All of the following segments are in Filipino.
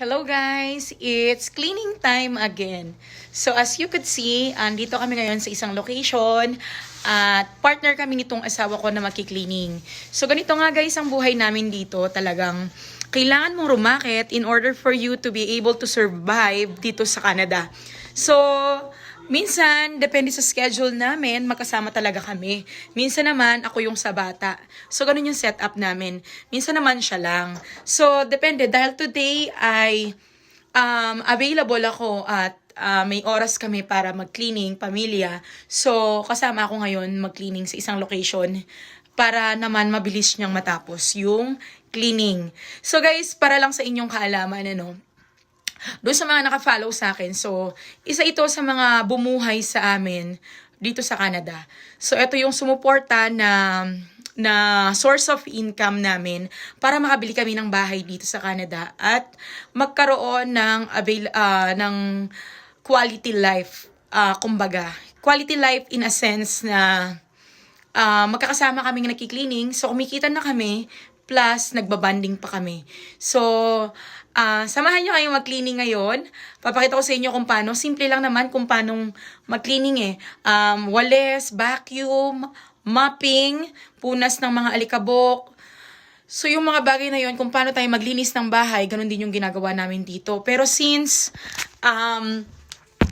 Hello guys! It's cleaning time again. So as you could see, andito kami ngayon sa isang location at partner kami nitong asawa ko na makikleaning. So ganito nga guys ang buhay namin dito. Talagang kailangan mong rumakit in order for you to be able to survive dito sa Canada. So, minsan, depende sa schedule namin, magkasama talaga kami. Minsan naman, ako yung sa bata. So, ganun yung setup namin. Minsan naman siya lang. So, depende. Dahil today ay um, available ako at ah, may oras kami para mag-cleaning, pamilya. So, kasama ako ngayon mag-cleaning sa isang location para naman mabilis niyang matapos yung cleaning. So guys, para lang sa inyong kaalaman, ano, doon sa mga naka-follow sa akin. So, isa ito sa mga bumuhay sa amin dito sa Canada. So, ito yung sumuporta na na source of income namin para makabili kami ng bahay dito sa Canada at magkaroon ng avail ah, ng quality life ah, kumbaga quality life in a sense na ah, magkakasama kaming nakikleaning so kumikita na kami plus nagbabanding pa kami. So, ah samahan nyo kayong mag-cleaning ngayon. Papakita ko sa inyo kung paano. Simple lang naman kung paano mag-cleaning eh. Um, wales, vacuum, mopping, punas ng mga alikabok. So, yung mga bagay na yon kung paano tayo maglinis ng bahay, ganun din yung ginagawa namin dito. Pero since um,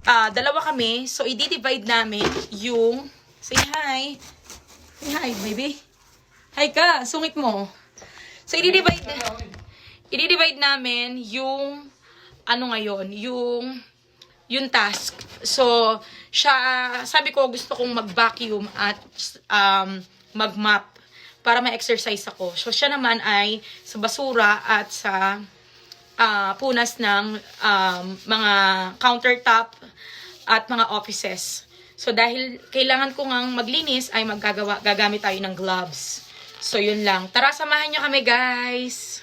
ah dalawa kami, so i-divide namin yung... Say hi! Say hi, baby! Hi ka! Sungit mo! So, i-divide, i-divide namin yung, ano ngayon, yung, yung task. So, siya, sabi ko, gusto kong mag-vacuum at um, mag-mop para ma-exercise ako. So, siya naman ay sa basura at sa ah, punas ng um, mga countertop at mga offices. So, dahil kailangan ko ngang maglinis, ay maggagawa, gagamit tayo ng gloves. So, yun lang. Tara, samahan nyo kami, guys!